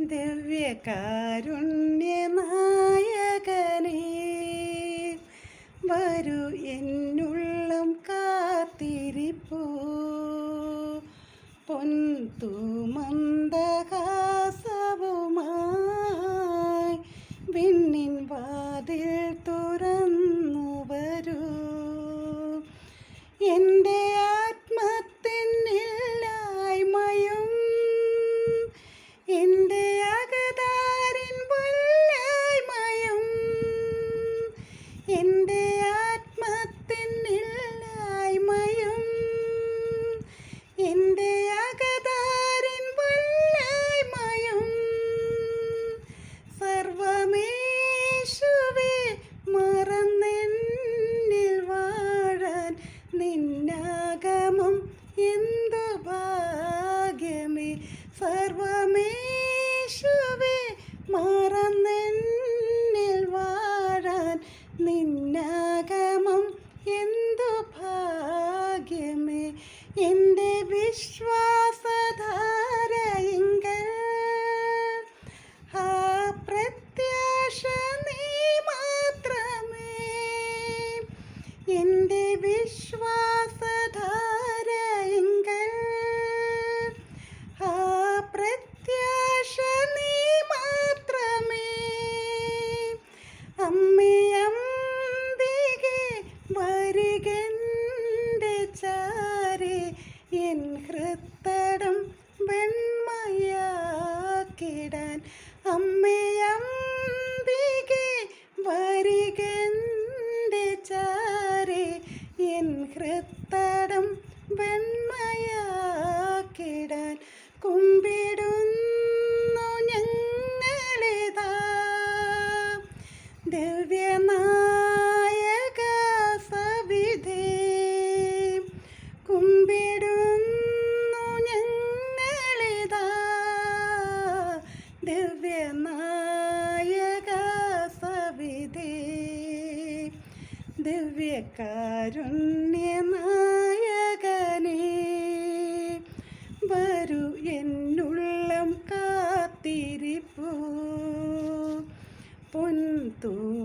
ദിവ്യകാരുണ്യനായകനേ വരൂ എന്നുള്ളം കാത്തിരിപ്പൂ. പൊൻതുമന്ദഹാസവുമായി എന്റെ അകതാരിൻ വല്ലായ്മയും സർവമേശുവേ മറന്നെന്നിൽ വാഴാൻ നിന്നാകമം എന്തു ഭാഗ്യമേ? സർവമേശുവേ മറന്നെന്നിൽ വാഴാൻ നിന്നാകമം എന്തു ഭാഗ്യമേ? എന്റെ വിശ്വാസധാരയിങ്കൽ എൻ ഹൃത്തടം വെണ്മയാക്കിടാൻ അമ്മയമ്പികെ വരികന്റെ ചാരെ എൻ ഹൃത്തടം ദിവ്യനായക സവിധി. ദിവ്യകാരുണ്യനായകനേ വരൂ എന്നുള്ളം കാത്തിരിപ്പൂ. പൊൻതൂമന്ദഹ